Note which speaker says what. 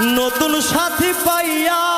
Speaker 1: নতুন সাথী পাইয়া